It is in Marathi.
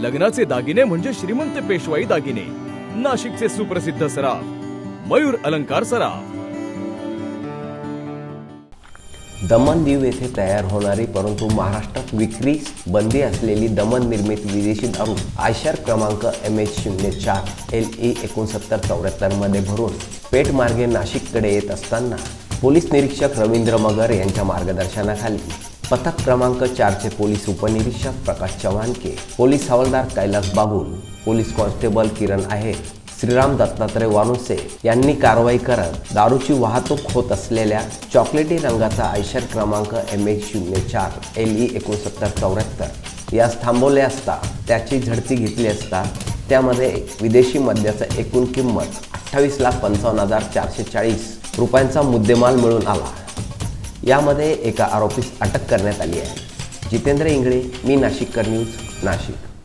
लग्नाचे दागिने म्हणजे श्रीमंत पेशवाई दागिने. नाशिकचे सुप्रसिद्ध सराफ मयूर अलंकार सराफ. दमन दीव येथे तयार होणारी परंतु महाराष्ट्रात विक्री बंदी असलेली दमन निर्मित विदेशी दारू आयशर क्रमांक एम एच शून्य चार एल ई एकोणसत्तर चौऱ्याहत्तरमध्ये भरून पेठ मार्गे नाशिककडे येत असताना पोलीस निरीक्षक रवींद्र मगर यांच्या मार्गदर्शनाखाली. पथक क्रमांक चारचे पोलीस उपनिरीक्षक प्रकाश चव्हाणके. पोलीस हवालदार कैलास बागुल पोलीस कॉन्स्टेबल किरण आहे श्रीराम दत्तात्रय वानुसे यांनी कारवाई करत दारूची वाहतूक होत असलेल्या चॉकलेटी रंगाचा आयशर क्रमांक एम एच शून्य चार एल ई एकोणसत्तर चौऱ्याहत्तर. यास थांबवले असता त्याची झडती घेतली असता त्यामध्ये विदेशी मद्याचा एकूण किंमत अठ्ठावीस लाख पंचावन्न हजार चारशे चाळीस रुपयांचा मुद्देमाल मिळून आला. यामध्ये एका आरोपीस अटक करण्यात आली आहे. जितेंद्र इंगळे मी नाशिककर न्यूज नाशिक.